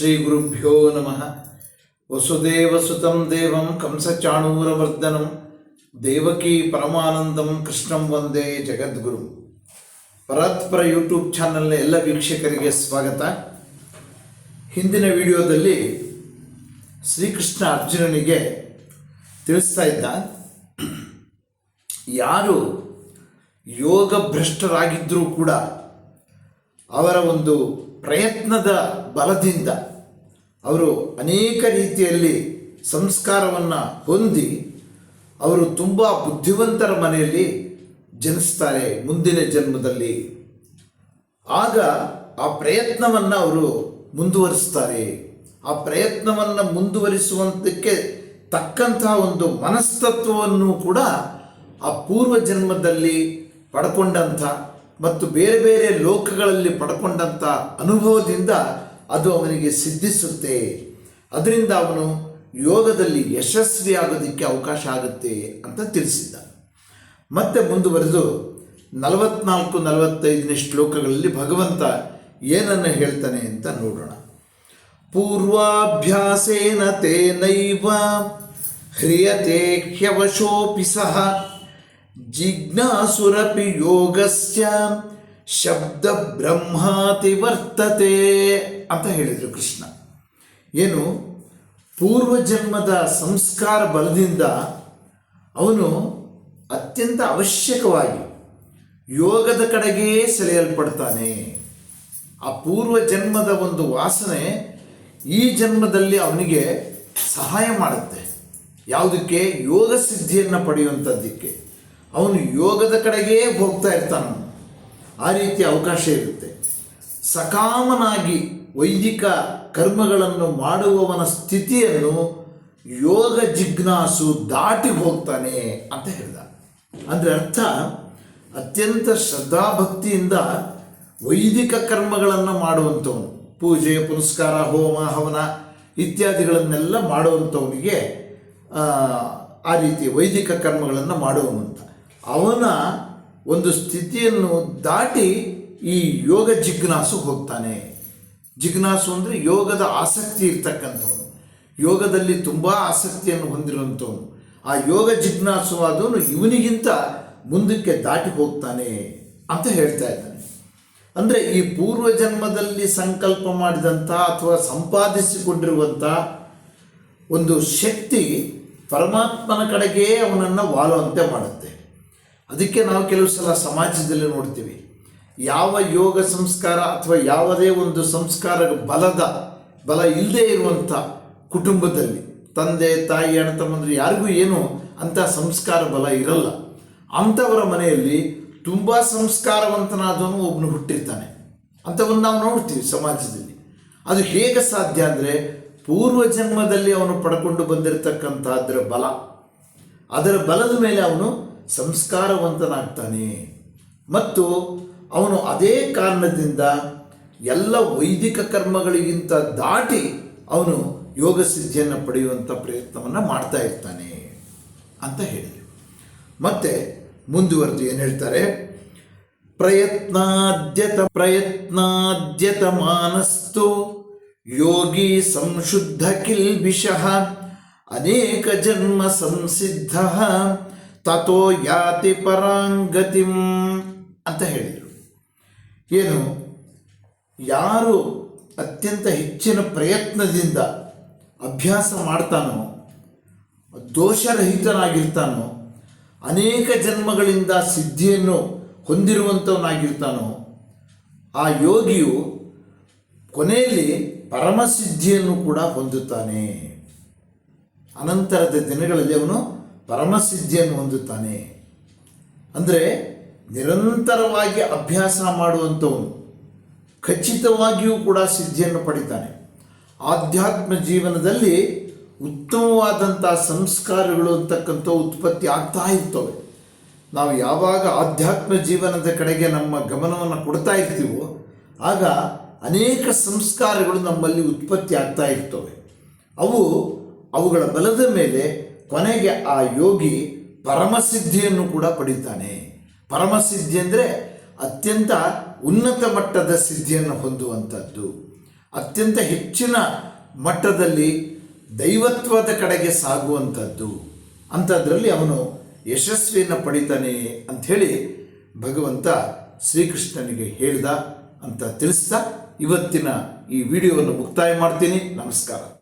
ಶ್ರೀ ಗುರುಭ್ಯೋ ನಮಃ ವಸುದೇವಸುತಂ ದೇವಂ ಕಂಸಚಾಣೂರವರ್ಧನಂ ದೇವಕಿ ಪರಮಾನಂದಂ ಕೃಷ್ಣಂ ವಂದೇ ಜಗದ್ಗುರು ಪರಾತ್ಪರ ಯೂಟ್ಯೂಬ್ ಚಾನಲ್ನ ಎಲ್ಲ ವೀಕ್ಷಕರಿಗೆ ಸ್ವಾಗತ. ಹಿಂದಿನ ವಿಡಿಯೋದಲ್ಲಿ ಶ್ರೀಕೃಷ್ಣ ಅರ್ಜುನನಿಗೆ ತಿಳಿಸ್ತಾ ಇದ್ದ, ಯಾರು ಯೋಗ ಭ್ರಷ್ಟರಾಗಿದ್ದರೂ ಕೂಡ ಅವರ ಒಂದು ಪ್ರಯತ್ನದ ಬಲದಿಂದ ಅವರು ಅನೇಕ ರೀತಿಯಲ್ಲಿ ಸಂಸ್ಕಾರವನ್ನು ಹೊಂದಿ ಅವರು ತುಂಬ ಬುದ್ಧಿವಂತರ ಮನೆಯಲ್ಲಿ ಜನಿಸ್ತಾರೆ ಮುಂದಿನ ಜನ್ಮದಲ್ಲಿ. ಆಗ ಆ ಪ್ರಯತ್ನವನ್ನು ಅವರು ಮುಂದುವರಿಸ್ತಾರೆ. ಆ ಪ್ರಯತ್ನವನ್ನು ಮುಂದುವರಿಸುವಂತಕ್ಕೆ ತಕ್ಕಂತಹ ಒಂದು ಮನಸ್ತತ್ವವನ್ನು ಕೂಡ ಆ ಪೂರ್ವ ಜನ್ಮದಲ್ಲಿ ಪಡ್ಕೊಂಡಂಥ ಮತ್ತು ಬೇರೆ ಬೇರೆ ಲೋಕಗಳಲ್ಲಿ ಪಡ್ಕೊಂಡಂಥ ಅನುಭವದಿಂದ ಅದು ಅವನಿಗೆ ಸಿದ್ಧಿಸುತ್ತೆ. ಅದರಿಂದ ಅವನು ಯೋಗದಲ್ಲಿ ಯಶಸ್ವಿಯಾಗೋದಕ್ಕೆ ಅವಕಾಶ ಆಗುತ್ತೆ ಅಂತ ತಿಳಿಸಿದ್ದ ಮತ್ತೆ ಮುಂದುವರೆದು ನಲವತ್ನಾಲ್ಕು ನಲವತ್ತೈದನೇ ಶ್ಲೋಕಗಳಲ್ಲಿ ಭಗವಂತ ಏನನ್ನು ಹೇಳ್ತಾನೆ ಅಂತ ನೋಡೋಣ. ಪೂರ್ವಾಭ್ಯಾಸೇನ ತೇನೈವ ಹ್ರಿಯತೆ ಹ್ಯವಶೋಪಿ ಸಹ ಜಿಜ್ಞಾಸುರಪಿ ಯೋಗಸ್ಯ ಶಬ್ದ ಬ್ರಹ್ಮಾತಿ ವರ್ತತೆ ಅಂತ ಹೇಳಿದರು ಕೃಷ್ಣ. ಏನು? ಪೂರ್ವಜನ್ಮದ ಸಂಸ್ಕಾರ ಬಲದಿಂದ ಅವನು ಅತ್ಯಂತ ಅವಶ್ಯಕವಾಗಿ ಯೋಗದ ಕಡೆಗೇ ಸೆಳೆಯಲ್ಪಡ್ತಾನೆ. ಆ ಪೂರ್ವ ಜನ್ಮದ ಒಂದು ವಾಸನೆ ಈ ಜನ್ಮದಲ್ಲಿ ಅವನಿಗೆ ಸಹಾಯ ಮಾಡುತ್ತೆ. ಯಾವುದಕ್ಕೆ? ಯೋಗ ಸಿದ್ಧಿಯನ್ನು ಪಡೆಯುವಂಥದ್ದಕ್ಕೆ ಅವನು ಯೋಗದ ಕಡೆಗೇ ಹೋಗ್ತಾ ಇರ್ತಾನೆ. ಆ ರೀತಿ ಅವಕಾಶ ಇರುತ್ತೆ. ಸಕಾಮನಾಗಿ ವೈದಿಕ ಕರ್ಮಗಳನ್ನು ಮಾಡುವವನ ಸ್ಥಿತಿಯನ್ನು ಯೋಗ ಜಿಜ್ಞಾಸು ದಾಟಿ ಹೋಗ್ತಾನೆ ಅಂತ ಹೇಳಿದ. ಅಂದರೆ ಅರ್ಥ ಅತ್ಯಂತ ಶ್ರದ್ಧಾಭಕ್ತಿಯಿಂದ ವೈದಿಕ ಕರ್ಮಗಳನ್ನು ಮಾಡುವಂಥವನು. ಪೂಜೆ ಪುನಸ್ಕಾರ ಹೋಮ ಹವನ ಇತ್ಯಾದಿಗಳನ್ನೆಲ್ಲ ಮಾಡುವಂಥವನಿಗೆ ಆ, ರೀತಿ ವೈದಿಕ ಕರ್ಮಗಳನ್ನು ಮಾಡುವನು ಅಂತ. ಅವನ ಒಂದು ಸ್ಥಿತಿಯನ್ನು ದಾಟಿ ಈ ಯೋಗ ಜಿಜ್ಞಾಸು ಹೋಗ್ತಾನೆ. ಜಿಜ್ಞಾಸು ಅಂದರೆ ಯೋಗದ ಆಸಕ್ತಿ ಇರ್ತಕ್ಕಂಥವನು. ಯೋಗದಲ್ಲಿ ತುಂಬ ಆಸಕ್ತಿಯನ್ನು ಹೊಂದಿರುವಂಥವನು. ಆ ಯೋಗ ಜಿಜ್ಞಾಸುವಾದವನು ಇವನಿಗಿಂತ ಮುಂದಕ್ಕೆ ದಾಟಿ ಹೋಗ್ತಾನೆ ಅಂತ ಹೇಳ್ತಾ ಇದ್ದಾನೆ. ಅಂದರೆ ಈ ಪೂರ್ವ ಜನ್ಮದಲ್ಲಿ ಸಂಕಲ್ಪ ಮಾಡಿದಂಥ ಅಥವಾ ಸಂಪಾದಿಸಿಕೊಂಡಿರುವಂಥ ಒಂದು ಶಕ್ತಿ ಪರಮಾತ್ಮನ ಕಡೆಗೆ ಅವನನ್ನು ವಾಲುವಂತೆ ಮಾಡುತ್ತೆ. ಅದಕ್ಕೆ ನಾವು ಕೆಲವು ಸಲ ಸಮಾಜದಲ್ಲಿ ನೋಡ್ತೀವಿ. ಯಾವ ಯೋಗ ಸಂಸ್ಕಾರ ಅಥವಾ ಯಾವುದೇ ಒಂದು ಸಂಸ್ಕಾರ ಬಲದ, ಬಲ ಇಲ್ಲದೇ ಇರುವಂಥ ಕುಟುಂಬದಲ್ಲಿ, ತಂದೆ, ತಾಯಿ, ಅಣ್ಣ, ತಮ್ಮಂದ್ರೆ ಯಾರಿಗೂ ಏನು ಅಂಥ ಸಂಸ್ಕಾರ ಬಲ ಇರಲ್ಲ. ಅಂಥವರ ಮನೆಯಲ್ಲಿ ತುಂಬ ಸಂಸ್ಕಾರವಂತನಾದವನು ಒಬ್ಬನು ಹುಟ್ಟಿರ್ತಾನೆ. ಅಂಥವನ್ನು ನಾವು ನೋಡ್ತೀವಿ ಸಮಾಜದಲ್ಲಿ. ಅದು ಹೇಗೆ ಸಾಧ್ಯ ಅಂದರೆ ಪೂರ್ವ ಜನ್ಮದಲ್ಲಿ ಅವನು ಪಡ್ಕೊಂಡು ಬಂದಿರತಕ್ಕಂಥ ಅದರ ಬಲ. ಅದರ ಬಲದ ಮೇಲೆ ಅವನು ಸಂಸ್ಕಾರವಂತನಾಗ್ತಾನೆ. ಮತ್ತು ಅವನು ಅದೇ ಕಾರಣದಿಂದ ಎಲ್ಲ ವೈದಿಕ ಕರ್ಮಗಳಿಗಿಂತ ದಾಟಿ ಅವನು ಯೋಗ ಸಿದ್ಧಿಯನ್ನು ಪಡೆಯುವಂಥ ಪ್ರಯತ್ನವನ್ನು ಮಾಡ್ತಾ ಇರ್ತಾನೆ ಅಂತ ಹೇಳಿದರು ಮತ್ತೆ ಮುಂದುವರೆದು ಏನು ಹೇಳ್ತಾರೆ? ಪ್ರಯತ್ನಾದ್ಯತ ಪ್ರಯತ್ನಾದ್ಯತ ಮಾನಸ್ತು ಯೋಗಿ ಸಂಶುದ್ಧ ಕಿಲ್ಬಿಷಃ ಅನೇಕ ಜನ್ಮ ಸಂಸಿದ್ಧ ತಥೋ ಯಾತಿ ಪರಾಂಗತಿಂ ಅಂತ ಹೇಳಿದರು. ಏನು? ಯಾರು ಅತ್ಯಂತ ಹೆಚ್ಚಿನ ಪ್ರಯತ್ನದಿಂದ ಅಭ್ಯಾಸ ಮಾಡ್ತಾನೋ, ದೋಷರಹಿತನಾಗಿರ್ತಾನೋ, ಅನೇಕ ಜನ್ಮಗಳಿಂದ ಸಿದ್ಧಿಯನ್ನು ಹೊಂದಿರುವಂಥವನಾಗಿರ್ತಾನೋ, ಆ ಯೋಗಿಯು ಕೊನೆಯಲ್ಲಿ ಪರಮಸಿದ್ಧಿಯನ್ನು ಕೂಡ ಹೊಂದುತ್ತಾನೆ. ಅನಂತರದ ದಿನಗಳಲ್ಲಿ ಅವನು ಪರಮಸಿದ್ಧಿಯನ್ನು ಹೊಂದುತ್ತಾನೆ. ಅಂದರೆ ನಿರಂತರವಾಗಿ ಅಭ್ಯಾಸ ಮಾಡುವಂಥವನು ಖಚಿತವಾಗಿಯೂ ಕೂಡ ಸಿದ್ಧಿಯನ್ನು ಪಡಿತಾನೆ. ಆಧ್ಯಾತ್ಮ ಜೀವನದಲ್ಲಿ ಉತ್ತಮವಾದಂಥ ಸಂಸ್ಕಾರಗಳು ಅಂತಕ್ಕಂಥ ಉತ್ಪತ್ತಿ ಆಗ್ತಾ ಇರ್ತವೆ. ನಾವು ಯಾವಾಗ ಆಧ್ಯಾತ್ಮ ಜೀವನದ ಕಡೆಗೆ ನಮ್ಮ ಗಮನವನ್ನು ಕೊಡ್ತಾ ಇರ್ತೀವೋ, ಆಗ ಅನೇಕ ಸಂಸ್ಕಾರಗಳು ನಮ್ಮಲ್ಲಿ ಉತ್ಪತ್ತಿ ಆಗ್ತಾ ಇರ್ತವೆ. ಅವು ಅವುಗಳ ಬಲದ ಮೇಲೆ ಕೊನೆಗೆ ಆ ಯೋಗಿ ಪರಮಸಿದ್ಧಿಯನ್ನು ಕೂಡ ಪಡೀತಾನೆ. ಪರಮಸಿದ್ಧಿ ಅಂದರೆ ಅತ್ಯಂತ ಉನ್ನತ ಮಟ್ಟದ ಸಿದ್ಧಿಯನ್ನು ಹೊಂದುವಂಥದ್ದು. ಅತ್ಯಂತ ಹೆಚ್ಚಿನ ಮಟ್ಟದಲ್ಲಿ ದೈವತ್ವದ ಕಡೆಗೆ ಸಾಗುವಂಥದ್ದು. ಅಂಥದ್ರಲ್ಲಿ ಅವನು ಯಶಸ್ವಿಯನ್ನು ಪಡಿತಾನೆ ಅಂಥೇಳಿ ಭಗವಂತ ಶ್ರೀಕೃಷ್ಣನಿಗೆ ಹೇಳ್ದ ಅಂತ ತಿಳಿಸ್ತಾ ಇವತ್ತಿನ ಈ ವಿಡಿಯೋವನ್ನು ಮುಕ್ತಾಯ ಮಾಡ್ತೀನಿ. ನಮಸ್ಕಾರ.